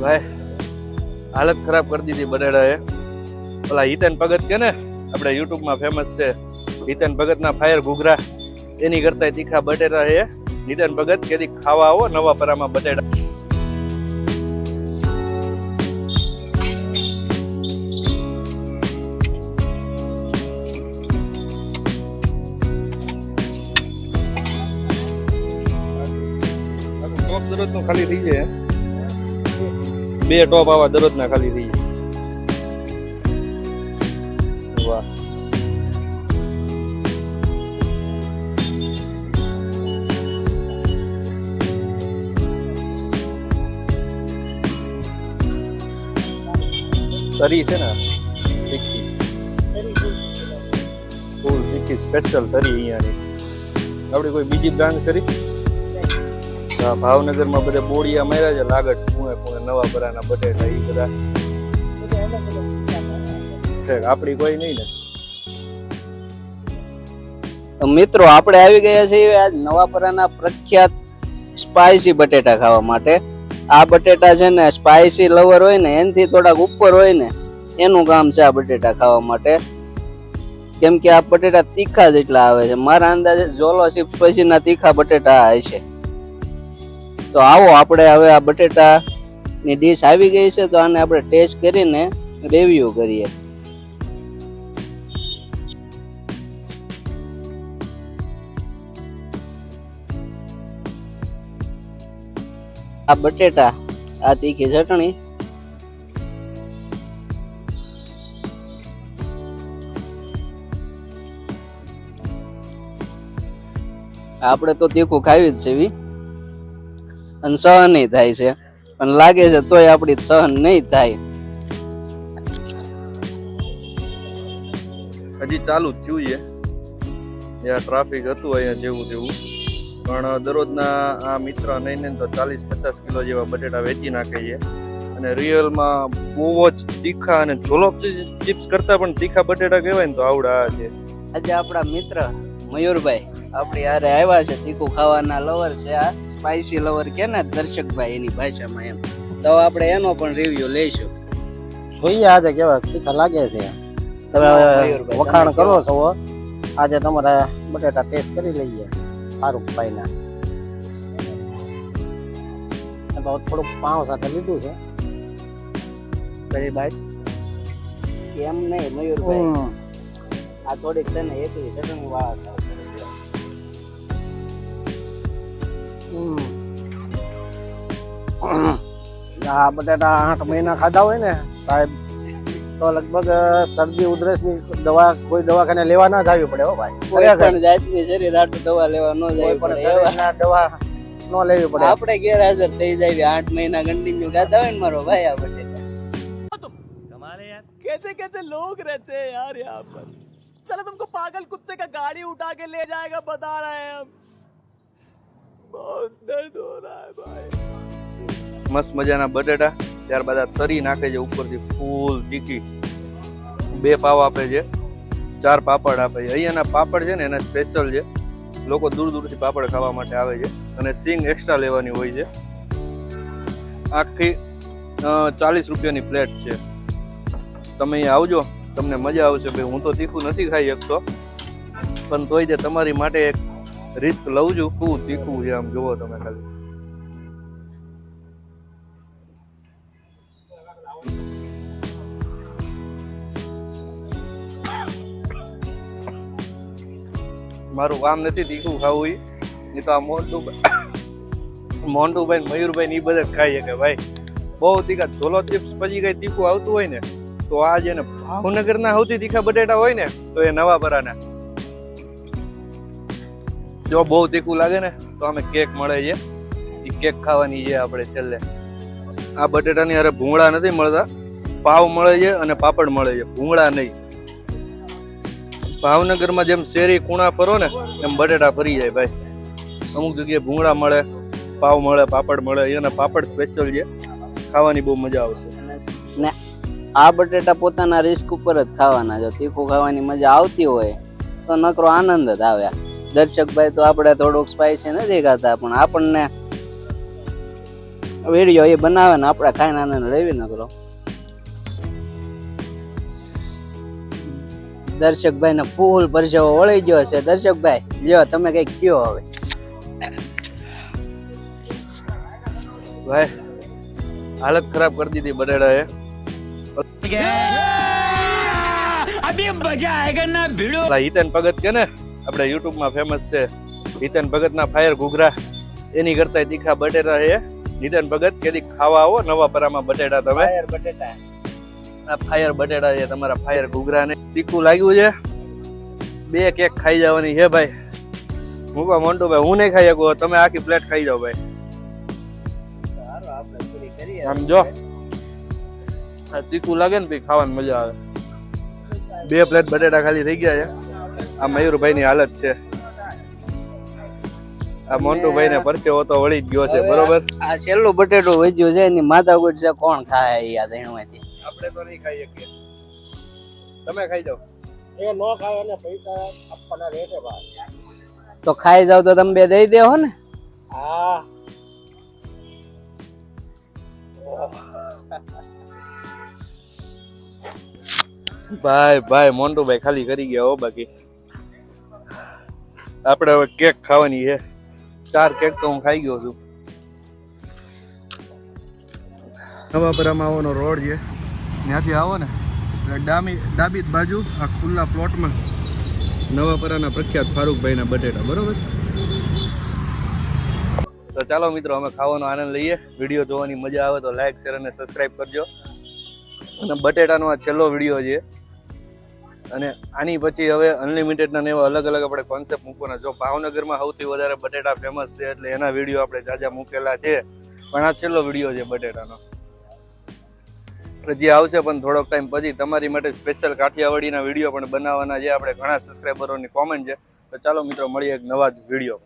ભાઈ, હાલત ખરાબ કરી દીધી બટેડાએ ઓલા હિતેન ભગત કે ને આપણે યુટ્યુબમાં ફેમસ છે, હિતેન ભગતના ફાયર ઘૂઘરા. એની કરતા તીખા બટેટા છે. હિતેન ભગત કેદી ખાવા આવો નવાપરામાં બટેટા. બટેડા દરરોજ ખાલી થઈ જાય. બે ટોપ આવા દરરોજ ના ખાલી થઈ વાહ. તરી છે ને તીખી ફૂલ તીખી સ્પેશિયલ તરી અહીંયાની. આપણી કોઈ બીજી બ્રાન્ડ કરી? ભાવનગરમાં બધા બોડિયા માર્યા છે લાગટ પૂણે પૂણે નવા બરાના બટેટા એ બધા. ઠેક, આપણી કોઈ નહીં ને. મિત્રો આપણે આવી ગયા છીએ આજ નવાપરાના પ્રખ્યાત સ્પાઇસી બટેટા ખાવા માટે. આ બટેટા છે ને સ્પાઇસી લવર હોય ને એનાથી થોડાક ઉપર હોય ને એનું કામ છે આ બટેટા ખાવા માટે. કેમ કે આ બટેટા તીખા જેટલા આવે છે. મારા અંદાજે જોલો ચિપ્સ પછીના તીખા બટેટા હશે. તો આવો, આપણે હવે આ બટેટા ની ડીશ આવી ગઈ છે, તો આને આપણે ટેસ્ટ કરીને રિવ્યુ કરીએ. આ બટેટા, આ તીખી ચટણી. આપણે તો તીખું ખાવી જ છે એવી અને સહન નહીં થાય છે. પણ લાગે છે તોય આપણી સહન નહીં થાય. હજી ચાલુ જ થયું છે જ્યાં ટ્રાફિક હતું અહીંયા જેવું તેવું. પણ દરરોજના આ મિત્ર નહીં તો ચાલીસ પચાસ કિલો જેવા બટેટા વેચી નાખે છે. અને રિયલમાં બહુ જ તીખા અને જોલોપ ચિપ્સ કરતા પણ તીખા બટેટા કહેવાય ને તો આવડા આ છે આજે આપણા મિત્ર મયુરભાઈ આપણી હારે આવ્યા છે તીખું ખાવાના લવર છે આ. સ્પાઇસી લવર કે ને દર્શકભાઈ એની ભાષામાં એમ. તો આપણે એનો પણ રિવ્યુ લઈશું. જોઈએ આજે કેવા તીખા લાગે છે. તમે વખાણ કરો? છો આજે તમારા બટેટા ટેસ્ટ કરી લઈએ ફારૂકભાઈ ના થોડુંક પાઉં સાથે લીધું છે. કરી બાઈટ એમ નહીં મયુરભાઈ? આ થોડીક છે ને એકલી ચટણી વાળા આ બટેટા આઠ મહિના ખાધા હોય ને સાહેબ તો લગભગ શરદી ઉધરસ ની દવા કોઈ દવાખાને લેવા ના જવી પડે હો ભાઈ કોઈ ખરેખર. પણ જાતની શરીર આટલું દવા લેવા ન કોઈ જાય પણ પણ એવા શરીરના દવા ન લેવી પડે આપણે ગેરહાજર થઈ જાય આઠ મહિના કન્ટિન્યુ ખાતા હોય ને મારો ભાઈ આ બટેટા कैसे कैसे लोग रहते हैं यार यहाँ पर साला तुमको पागल कुत्ते का गाड़ी उठा के ले जाएगा बता रहे हैं हम बहुत दर्द हो रहा है भाई મસ્ત મજાના બટેટા ત્યારબાદ આ તરી નાખે છે ઉપરથી ફૂલ તીખી બે પાવ આપે છે ચાર પાપડ આપે છે અહીંયાના પાપડ છે ને એના સ્પેશિયલ છે લોકો દૂર દૂરથી પાપડ ખાવા માટે આવે છે અને સિંગ એક્સ્ટ્રા લેવાની હોય છે આખી ચાલીસ રૂપિયાની પ્લેટ છે તમે અહીંયા આવજો તમને મજા આવશે ભાઈ હું તો તીખું નથી ખાઈ શકતો પણ તોય તે તમારી માટે એક રિસ્ક લઉં છું, શું તીખું છે આમ જુઓ તમે ખાલી. મારું કામ નથી તીખું ખાવું એ તો આ મોન્ટુ મોન્ટુભાઈ ને મયુરભાઈ ને ઈ બધા ખાઈએ ખાઈ શકે ભાઈ. બહુ તીખા ઝોલો ચિપ્સ પછી કઈ તીખું આવતું હોય ને, તો આ જે ભાવનગરના સૌથી તીખા બટેટા હોય ને, તો એ નવા નવાપરાના. જો બહુ તીખું લાગે ને, તો અમે કેક મળે છે. એ કેક ખાવાની છે આપણે છેલ્લે. આ બટેટાની અરે ભૂંગળા નથી મળતા. પાવ મળે છે અને પાપડ મળે છે. ભૂંગળા નહીં. ભાવનગરમાં જેમ શેરી ખૂણા ફરો ને, એમ બટેટા ફરી જાય ભાઈ. અમુક જગ્યાએ ભૂંગળા મળે, પાવ મળે, પાપડ મળે. એના પાપડ સ્પેશિયલ છે. ખાવાની બહુ મજા આવશે. ને આ બટેટા પોતાના રિસ્ક ઉપર જ ખાવાના. જો તીખું ખાવાની મજા આવતી હોય, તો નકરો આનંદ જ આવે. દર્શકભાઈ તો આપણે થોડુંક સ્પાઈસી નથી ખાતા પણ આપણને વીડિયો એ બનાવે ને આપણે ખાઈને આનંદ રેવી ન કરો. દર્શકભાઈ ને ફૂલ પરસેવો વળી ગયો છે. દર્શકભાઈ જો તમે કંઈક કયો હવે? ભાઈ હાલત ખરાબ કરી દીધી ભીડો? ભાઈ તન ભગત કે ને આપણે યુટ્યુબમાં ફેમસ છે નીતન ભગતના ફાયર ઘૂઘરા. એની કરતા તીખા બટેટા છે. નીતન ભગત કેદી ખાવા આવો નવા પરામાં બટેટા તમે. બટેટા. આ ફાયર બટેટા છે તમારા ફાયર ઘૂઘરા ને તીખું લાગ્યું છે. બે કેક ખાઈ જવાની છે ભાઈ. હું મોન્ટુ ભાઈ હું નહીં ખાઈ શકું. તમે આખી પ્લેટ ખાઈ જાઓ ભાઈ. આમ જો. આ તીખું લાગે ને પછી ખાવાની મજા આવે. બે પ્લેટ બટેટા ખાલી થઈ ગયા છે. આ મયુરભાઈ ની હાલત છે. આ મોન્ટુભાઈ ને પરસેવો તો વળી જ ગયો છે બરોબર? આ છેલ્લું બટેટું વધ્યું છે એની માતા ગુટ છે કોણ ખાય આ દહીંમાંથી આપણે તો નહીં ખાઈ શકીએ તમે ખાઈ જાઓ. એ નો ખાય અને પૈસા આપવાના રહેશે ભાઈ તો ખાઈ જાવ તો તમે બે દઈ દેહો ને. હા. ભાઈ ભાઈ મોન્ટુભાઈ ખાલી કરી ગયા હો બાકી. આપણે હવે કેક ખાવાની છે. ચાર કેક તો હું ખાઈ ગયો છું. નવાપરામાં આવવાનો રોડ છે. ત્યાંથી આવો ને. એટલે ડામી ડાબી બાજુ, આ ખુલ્લા પ્લોટમાં નવાપરાના પ્રખ્યાત ફારૂકભાઈના બટેટા, બરોબર? તો ચાલો મિત્રો, અમે ખાવાનો આનંદ લઈએ. વીડિયો જોવાની મજા આવે તો લાઈક શેર અને સબસ્ક્રાઈબ કરજો. અને બટેટાનો આ છેલ્લો વીડિયો છે. અને આની પછી હવે અનલિમિટેડના ને એવા અલગ અલગ આપણે કોન્સેપ્ટ મૂકવાના. જો ભાવનગરમાં સૌથી વધારે બટેટા ફેમસ છે એટલે એના વીડિયો આપણે જાજા મૂકેલા છે. પણ આ છેલ્લો વીડિયો છે બટેટાનો. જે આવશે પણ થોડોક ટાઈમ પછી. તમારી માટે સ્પેશિયલ કાઠિયાવાડીના વીડિયો પણ બનાવવાના છે. આપણે ઘણા સબસ્ક્રાઈબરોની કોમેન્ટ છે. તો ચાલો મિત્રો, મળીએ એક નવા જ વીડિયો